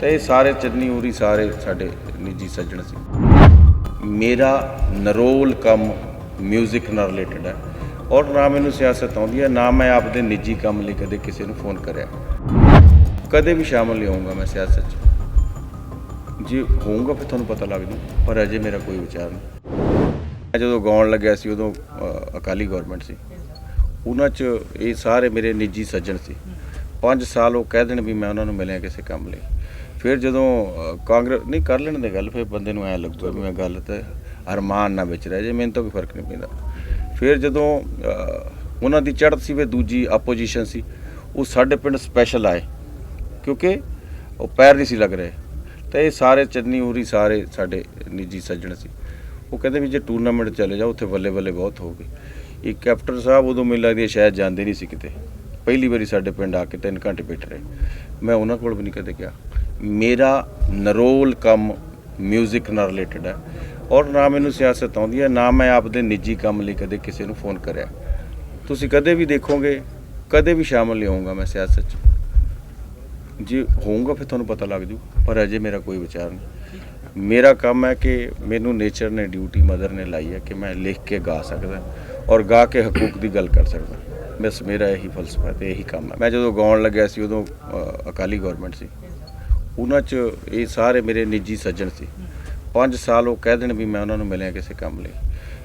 ਤੇ ਇਹ ਸਾਰੇ ਚੰਨੀ ਉਰੀ ਸਾਰੇ ਸਾਡੇ ਨਿੱਜੀ ਸੱਜਣ ਸੀ। ਮੇਰਾ ਨਰੋਲ ਕੰਮ 뮤직 ਨਾਲ ਰਿਲੇਟਡ ਹੈ ਔਰ ਨਾ ਮੈਨੂੰ ਸਿਆਸਤ ਆਉਂਦੀ ਹੈ, ਨਾ ਮੈਂ ਆਪਦੇ ਨਿੱਜੀ ਕੰਮ ਲਈ ਕਦੇ ਕਿਸੇ ਨੂੰ ਫੋਨ ਕਰਿਆ। ਕਦੇ ਵੀ ਸ਼ਾਮਲ ਨਹੀਂ ਹੋਊਂਗਾ ਮੈਂ ਸਿਆਸਤ 'ਚ। ਜੇ ਹੋਊਂਗਾ ਫਿਰ ਤੁਹਾਨੂੰ ਪਤਾ ਲੱਗ ਜੂ, ਪਰ ਅਜੇ ਮੇਰਾ ਕੋਈ ਵਿਚਾਰ ਨਹੀਂ। ਮੈਂ ਜਦੋਂ ਗਾਉਣ ਲੱਗਿਆ ਸੀ, ਉਦੋਂ ਅਕਾਲੀ ਗਵਰਨਮੈਂਟ ਸੀ। ਉਹਨਾਂ 'ਚ ਇਹ ਸਾਰੇ ਮੇਰੇ ਨਿੱਜੀ ਸੱਜਣ ਸੀ। 5 ਸਾਲ ਉਹ ਕਹਿ ਦੇਣ ਵੀ ਮੈਂ ਉਹਨਾਂ ਨੂੰ ਮਿਲਿਆ ਕਿਸੇ ਕੰਮ ਲਈ। ਫਿਰ ਜਦੋਂ ਅ, ਕਾਂਗਰਸ ਨਹੀਂ ਕਰ ਲੈਣ ਦੇ ਗੱਲ ਫਿਰ ਬੰਦੇ ਨੂੰ ਐ ਲੱਗਦਾ ਵੀ ਮੈਂ ਗੱਲ ਤੇ ਅਰਮਾਨ ਨਾ ਵਿੱਚ ਰਹਿ ਜੇ ਮੈਨੂੰ ਤਾਂ ਕੋਈ ਫ਼ਰਕ ਨਹੀਂ ਪੈਂਦਾ। ਫਿਰ ਜਦੋਂ ਉਹਨਾਂ ਦੀ ਚੜ੍ਹਤ ਸੀ ਵੇ ਦੂਜੀ ਆਪੋਜੀਸ਼ਨ ਸੀ ਉਹ ਸਾਡੇ ਪਿੰਡ ਸਪੈਸ਼ਲ ਆਏ ਕਿਉਂਕਿ ਉਹ ਪੈਰ ਨਹੀਂ ਸੀ ਲੱਗ ਰਹੇ। ਤੇ ਇਹ ਸਾਰੇ ਚੰਨੀ ਹੋਰੀ ਸਾਰੇ ਸਾਡੇ ਨਿੱਜੀ ਸੱਜਣ ਸੀ। ਉਹ ਕਹਿੰਦੇ ਵੀ ਜੇ ਟੂਰਨਾਮੈਂਟ ਚਲੇ ਜਾਓ ਉੱਥੇ ਬੱਲੇ ਬੱਲੇ ਬਹੁਤ ਹੋਊਗੀ ਇਹ ਕੈਪਟਨ ਸਾਹਿਬ ਉਦੋਂ ਮੈਨੂੰ ਲੱਗਦੀ ਸ਼ਾਇਦ ਜਾਂਦੇ ਨਹੀਂ ਸੀ ਕਿਤੇ। ਪਹਿਲੀ ਵਾਰੀ ਸਾਡੇ ਪਿੰਡ ਆ ਕੇ 3 ਘੰਟੇ ਬੈਠ ਰਹੇ। ਮੈਂ ਉਹਨਾਂ ਕੋਲ ਵੀ ਨਹੀਂ ਕਦੇ ਗਿਆ। ਮੇਰਾ ਨਰੋਲ ਕੰਮ 뮤직 ਨਾਲ ਰਿਲੇਟਡ ਹੈ ਔਰ ਨਾ ਮੈਨੂੰ ਸਿਆਸਤ ਆਉਂਦੀ ਹੈ, ਨਾ ਮੈਂ ਆਪਦੇ ਨਿੱਜੀ ਕੰਮ ਲਈ ਕਦੇ ਕਿਸੇ ਨੂੰ ਫੋਨ ਕਰਿਆ। ਤੁਸੀਂ ਕਦੇ ਵੀ ਦੇਖੋਗੇ, ਕਦੇ ਵੀ ਸ਼ਾਮਲ ਨਹੀਂ ਹੋਊਂਗਾ ਮੈਂ ਸਿਆਸਤ 'ਚ। ਜੇ ਹੋਊਂਗਾ ਫਿਰ ਤੁਹਾਨੂੰ ਪਤਾ ਲੱਗ ਜੂ, ਪਰ ਅਜੇ ਮੇਰਾ ਕੋਈ ਵਿਚਾਰ ਨਹੀਂ। ਮੇਰਾ ਕੰਮ ਹੈ ਕਿ ਮੈਨੂੰ ਨੇਚਰ ਨੇ ਡਿਊਟੀ ਮਦਰ ਨੇ ਲਾਈ ਹੈ ਕਿ ਮੈਂ ਲਿਖ ਕੇ ਗਾ ਸਕਦਾ ਔਰ ਗਾ ਕੇ ਹਕੂਕ ਦੀ ਗੱਲ ਕਰ ਸਕਦਾ। ਬਸ ਮੇਰਾ ਇਹੀ ਫਲਸਫਾ ਤੇ ਇਹੀ ਕੰਮ ਹੈ। ਮੈਂ ਜਦੋਂ ਗਾਉਣ ਲੱਗਿਆ ਸੀ, ਉਦੋਂ ਅਕਾਲੀ ਗਵਰਨਮੈਂਟ ਸੀ। ਉਹਨਾਂ 'ਚ ਇਹ ਸਾਰੇ ਮੇਰੇ ਨਿੱਜੀ ਸੱਜਣ ਸੀ। 5 ਸਾਲ ਉਹ ਕਹਿ ਦੇਣ ਵੀ ਮੈਂ ਉਹਨਾਂ ਨੂੰ ਮਿਲਿਆ ਕਿਸੇ ਕੰਮ ਲਈ।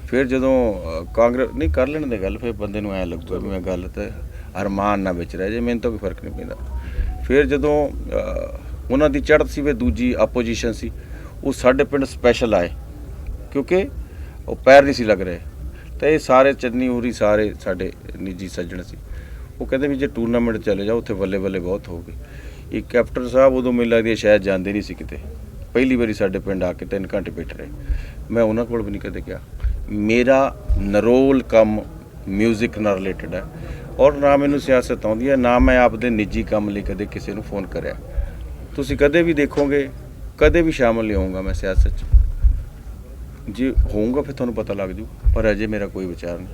ਫਿਰ ਜਦੋਂ ਅ, ਕਾਂਗਰਸ ਨਹੀਂ ਕਰ ਲੈਣ ਦੇ ਗੱਲ ਫਿਰ ਬੰਦੇ ਨੂੰ ਐ ਲੱਗਦਾ ਵੀ ਮੈਂ ਗੱਲ ਤੇ ਅਰਮਾਨ ਨਾ ਵਿੱਚ ਰਹਿ ਜੇ ਮੈਨੂੰ ਤਾਂ ਕੋਈ ਫ਼ਰਕ ਨਹੀਂ ਪੈਂਦਾ। ਫਿਰ ਜਦੋਂ ਉਹਨਾਂ ਦੀ ਚੜ੍ਹਤ ਸੀ ਵੇ ਦੂਜੀ ਆਪੋਜੀਸ਼ਨ ਸੀ ਉਹ ਸਾਡੇ ਪਿੰਡ ਸਪੈਸ਼ਲ ਆਏ। ਕਿਉਂਕਿ ਉਹ ਪੈਰ ਨਹੀਂ ਸੀ ਲੱਗ ਰਹੇ। ਤੇ ਇਹ ਸਾਰੇ ਚੰਨੀ ਹੋਰੀ ਸਾਰੇ ਸਾਡੇ ਨਿੱਜੀ ਸੱਜਣ ਸੀ। ਉਹ ਕਹਿੰਦੇ ਵੀ ਜੇ ਟੂਰਨਾਮੈਂਟ ਚਲੇ ਜਾਓ ਉੱਥੇ ਬੱਲੇ ਬੱਲੇ ਬਹੁਤ ਹੋਊਗੀ। ਇਹ ਕੈਪਟਨ ਸਾਹਿਬ ਉਦੋਂ ਮੈਨੂੰ ਲੱਗਦੀ ਹੈ ਸ਼ਾਇਦ ਜਾਂਦੇ ਨਹੀਂ ਸੀ ਕਿਤੇ। ਪਹਿਲੀ ਵਾਰੀ ਸਾਡੇ ਪਿੰਡ ਆ ਕੇ 3 ਘੰਟੇ ਬੈਠ ਰਹੇ। ਮੈਂ ਉਹਨਾਂ ਕੋਲ ਵੀ ਨਹੀਂ ਕਦੇ ਗਿਆ। ਮੇਰਾ ਨਰੋਲ ਕੰਮ 뮤직 ਨਾਲ ਰਿਲੇਟਡ ਹੈ। ਔਰ ਨਾ ਮੈਨੂੰ ਸਿਆਸਤ ਆਉਂਦੀ ਹੈ, ਨਾ ਮੈਂ ਆਪਦੇ ਨਿੱਜੀ ਕੰਮ ਲਈ ਕਦੇ ਕਿਸੇ ਨੂੰ ਫੋਨ ਕਰਿਆ। ਤੁਸੀਂ ਕਦੇ ਵੀ ਦੇਖੋਗੇ, ਕਦੇ ਵੀ ਸ਼ਾਮਲ ਨਹੀਂ ਹੋਊਂਗਾ ਮੈਂ ਸਿਆਸਤ 'ਚ। ਜੇ ਹੋਊਂਗਾ ਫਿਰ ਤੁਹਾਨੂੰ ਪਤਾ ਲੱਗ ਜੂ, ਪਰ ਅਜੇ ਮੇਰਾ ਕੋਈ ਵਿਚਾਰ ਨਹੀਂ।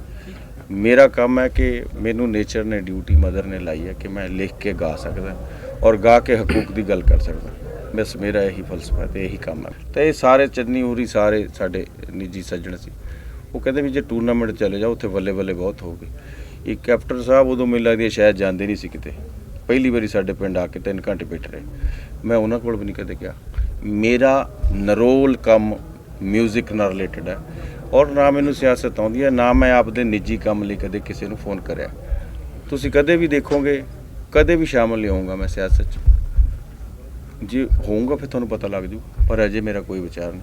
ਮੇਰਾ ਕੰਮ ਹੈ ਕਿ ਮੈਨੂੰ ਨੇਚਰ ਨੇ ਡਿਊਟੀ ਮਦਰ ਨੇ ਲਾਈ ਹੈ ਕਿ ਮੈਂ ਲਿਖ ਕੇ ਗਾ ਸਕਦਾ ਔਰ ਗਾ ਕੇ ਹਕੂਕ ਦੀ ਗੱਲ ਕਰ ਸਕਦਾ। ਬਸ ਮੇਰਾ ਇਹੀ ਫਲਸਫਾ ਤੇ ਇਹੀ ਕੰਮ ਹੈ। ਤੇ ਇਹ ਸਾਰੇ ਚੰਨੀ ਉਰੀ ਸਾਰੇ ਸਾਡੇ ਨਿੱਜੀ ਸੱਜਣ ਸੀ। ਉਹ ਕਹਿੰਦੇ ਵੀ ਜੇ ਟੂਰਨਾਮੈਂਟ ਚਲੇ ਜਾਓ, ਉੱਥੇ ਬੱਲੇ ਬੱਲੇ ਬਹੁਤ ਹੋਊਗੀ ਇਹ ਕੈਪਟਨ ਸਾਹਿਬ ਉਦੋਂ ਮੈਨੂੰ ਲੱਗਦੀ ਹੈ ਸ਼ਾਇਦ ਜਾਂਦੇ ਨਹੀਂ ਸੀ ਕਿਤੇ। ਪਹਿਲੀ ਵਾਰੀ ਸਾਡੇ ਪਿੰਡ ਆ ਕੇ 3 ਘੰਟੇ ਬੈਠ ਰਹੇ। ਮੈਂ ਉਹਨਾਂ ਕੋਲ ਵੀ ਨਹੀਂ ਕਦੇ ਗਿਆ। ਮੇਰਾ ਨਰੋਲ ਕੰਮ 뮤직 ਨਾਲ ਰਿਲੇਟਡ ਹੈ। ਔਰ ਨਾ ਮੈਨੂੰ ਸਿਆਸਤ ਆਉਂਦੀ ਹੈ, ਨਾ ਮੈਂ ਆਪਦੇ ਨਿੱਜੀ ਕੰਮ ਲਈ ਕਦੇ ਕਿਸੇ ਨੂੰ ਫੋਨ ਕਰਿਆ। ਤੁਸੀਂ ਕਦੇ ਵੀ ਦੇਖੋਗੇ, ਕਦੇ ਵੀ ਸ਼ਾਮਲ ਨਹੀਂ ਹੋਊਂਗਾ ਮੈਂ ਸਿਆਸਤ 'ਚ। ਜੇ ਹੋਊਂਗਾ ਫਿਰ ਤੁਹਾਨੂੰ ਪਤਾ ਲੱਗ ਜੂ, ਪਰ ਅਜੇ ਮੇਰਾ ਕੋਈ ਵਿਚਾਰ ਨਹੀਂ।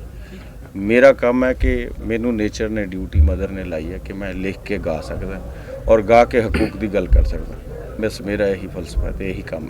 ਮੇਰਾ ਕੰਮ ਹੈ ਕਿ ਮੈਨੂੰ ਨੇਚਰ ਨੇ ਡਿਊਟੀ ਮਦਰ ਨੇ ਲਾਈ ਹੈ ਕਿ ਮੈਂ ਲਿਖ ਕੇ ਗਾ ਸਕਦਾ। ਔਰ ਗਾ ਕੇ ਹਕੂਕ ਦੀ ਗੱਲ ਕਰ ਸਕਦਾ। ਬਸ ਮੇਰਾ ਇਹੀ ਫਲਸਫਾ ਤੇ ਇਹੀ ਕੰਮ ਹੈ।